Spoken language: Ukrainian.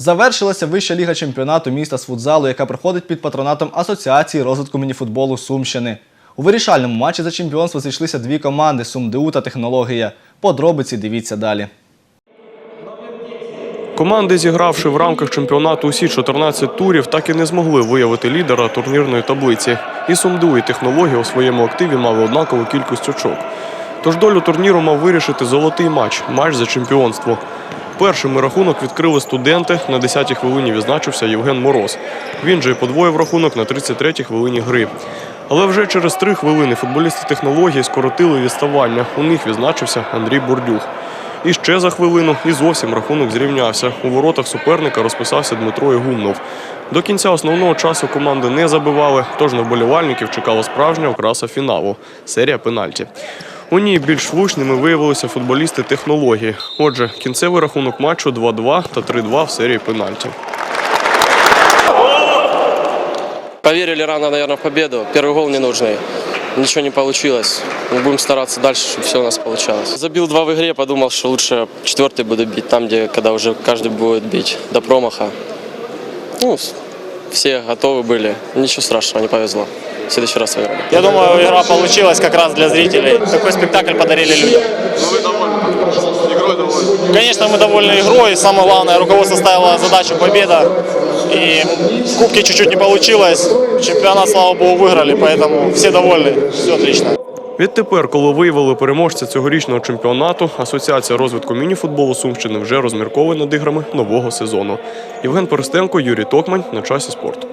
Завершилася вища ліга чемпіонату міста з футзалу, яка проходить під патронатом Асоціації розвитку мініфутболу Сумщини. У вирішальному матчі за чемпіонство зійшлися дві команди СумДУ та технологія. Подробиці дивіться далі. Команди, зігравши в рамках чемпіонату усі 14 турів, так і не змогли виявити лідера турнірної таблиці. І Сумду, і технологія у своєму активі мали однакову кількість очок. Тож долю турніру мав вирішити золотий матч матч за чемпіонство. Першими рахунок відкрили студенти. На 10-й хвилині відзначився Євген Мороз. Він же подвоїв рахунок на 33-й хвилині гри. Але вже через три хвилини футболісти технології скоротили відставання. У них відзначився Андрій Бордюх. І ще за хвилину і зовсім рахунок зрівнявся. У воротах суперника розписався Дмитро Ігумнов. До кінця основного часу команди не забивали, тож на вболівальників чекала справжня окраса фіналу серія пенальті. У ній більш влучними виявилися футболісти технології. Отже, кінцевий рахунок матчу 2-2 та 3-2 в серії пенальті. Поверили рано, наверное, в победу. Первый гол ненужный. Ничего не получилось. Мы будем стараться дальше, чтобы все у нас получалось. Забил два в игре, подумал, что лучше четвертый буду бить там, где когда уже каждый будет бить до промаха. Ну, с- все готовы были. Ничего страшного, не повезло. В следующий раз выиграли. Я думаю, игра получилась как раз для зрителей. Такой спектакль подарили людям. Конечно, мы довольны игрой. Самое главное, руководство ставило задачу победа. И в кубке чуть-чуть не получилось. Чемпионат, слава богу, выиграли, поэтому все довольны. Все отлично. Відтепер, коли виявили переможця цьогорічного чемпіонату, Асоціація розвитку мініфутболу Сумщини вже розмірковує над іграми нового сезону. Євген Перестенко, Юрій Токмань на часі спорту.